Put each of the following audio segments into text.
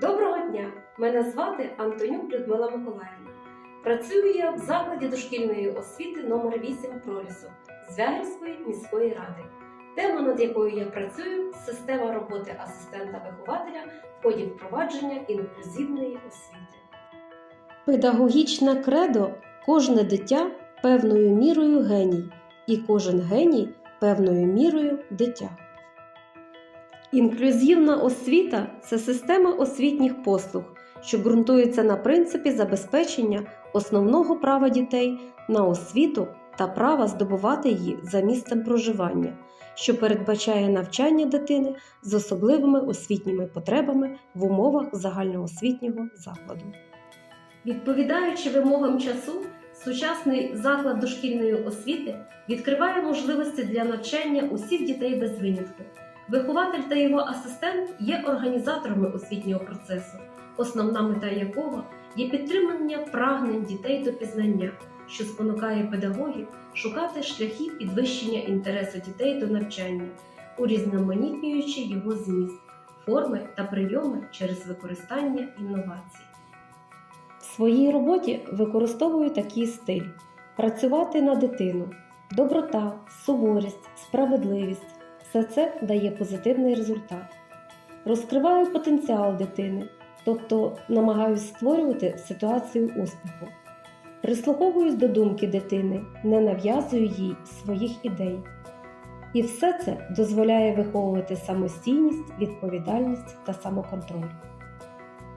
Доброго дня! Мене звати Антонюк Людмила Миколаївна. Працюю я в закладі дошкільної освіти номер 8 пролісу Звягельської міської ради. Тема, над якою я працюю, система роботи асистента-вихователя в ході впровадження інклюзивної освіти. Педагогічне кредо кожне дитя певною мірою геній, і кожен геній певною мірою дитя. Інклюзивна освіта це система освітніх послуг, що ґрунтується на принципі забезпечення основного права дітей на освіту та права здобувати її за місцем проживання, що передбачає навчання дитини з особливими освітніми потребами в умовах загальноосвітнього закладу. Відповідаючи вимогам часу, сучасний заклад дошкільної освіти відкриває можливості для навчання усіх дітей без винятку. Вихователь та його асистент є організаторами освітнього процесу, основна мета якого є підтримання прагнень дітей до пізнання, що спонукає педагогів шукати шляхи підвищення інтересу дітей до навчання, урізноманітнюючи його зміст, форми та прийоми через використання інновацій. В своїй роботі використовую такий стиль: працювати на дитину, доброта, суворість, справедливість все це дає позитивний результат. Розкриваю потенціал дитини, тобто намагаюсь створювати ситуацію успіху. Прислуховуюсь до думки дитини, не нав'язую їй своїх ідей. І все це дозволяє виховувати самостійність, відповідальність та самоконтроль.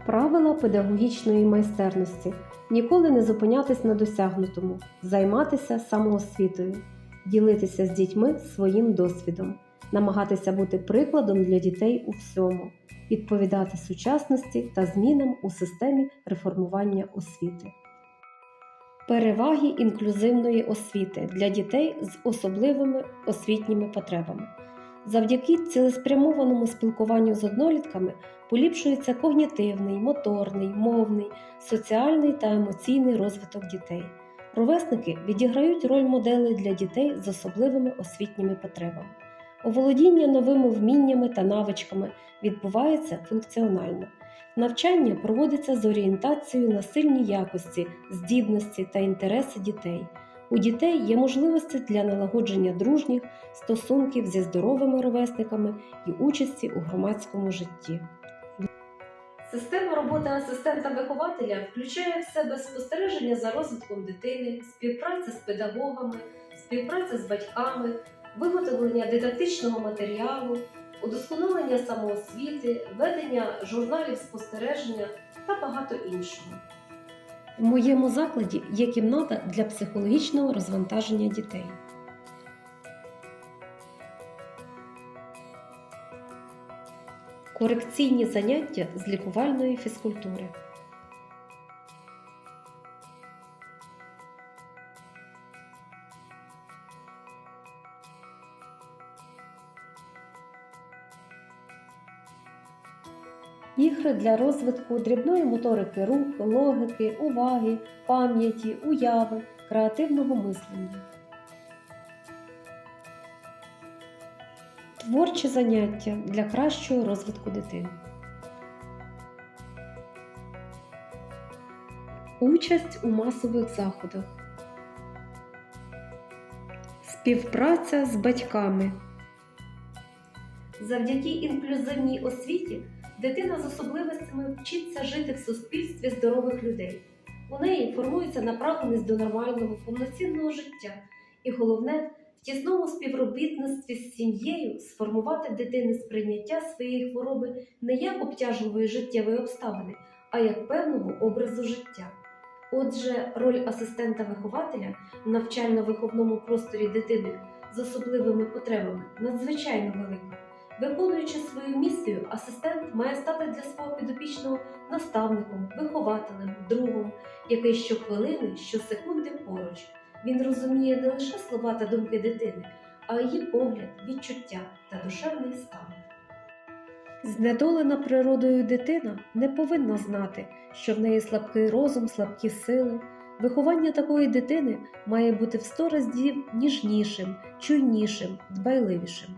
Правила педагогічної майстерності ніколи не зупинятись на досягнутому, займатися самоосвітою, ділитися з дітьми своїм досвідом, намагатися бути прикладом для дітей у всьому, відповідати сучасності та змінам у системі реформування освіти. Переваги інклюзивної освіти для дітей з особливими освітніми потребами. Завдяки цілеспрямованому спілкуванню з однолітками поліпшується когнітивний, моторний, мовний, соціальний та емоційний розвиток дітей. Ровесники відіграють роль моделей для дітей з особливими освітніми потребами. Оволодіння новими вміннями та навичками відбувається функціонально. Навчання проводиться з орієнтацією на сильні якості, здібності та інтереси дітей. У дітей є можливості для налагодження дружніх стосунків зі здоровими ровесниками і участі у громадському житті. Система роботи асистента-вихователя включає в себе спостереження за розвитком дитини, співпраця з педагогами, співпраця з батьками, виготовлення дидактичного матеріалу, удосконалення самоосвіти, ведення журналів спостереження та багато іншого. В моєму закладі є кімната для психологічного розвантаження дітей. Корекційні заняття з лікувальної фізкультури. Ігри для розвитку дрібної моторики рук, логіки, уваги, пам'яті, уяви, креативного мислення. Творчі заняття для кращого розвитку дитини. Участь у масових заходах. Співпраця з батьками. Завдяки інклюзивній освіті дитина з особливостями вчиться жити в суспільстві здорових людей. У неї формується направленість до нормального, повноцінного життя. І головне, в тісному співробітництві з сім'єю сформувати дитини сприйняття своєї хвороби не як обтяжливої життєвої обставини, а як певного образу життя. Отже, роль асистента-вихователя в навчально-виховному просторі дитини з особливими потребами надзвичайно велика. Виконуючи свою місію, асистент має стати для свого підопічного наставником, вихователем, другом, який щохвилини, щосекунди поруч. Він розуміє не лише слова та думки дитини, а її погляд, відчуття та душевний стан. Знедолена природою дитина не повинна знати, що в неї слабкий розум, слабкі сили. Виховання такої дитини має бути в сто разів ніжнішим, чуйнішим, дбайливішим.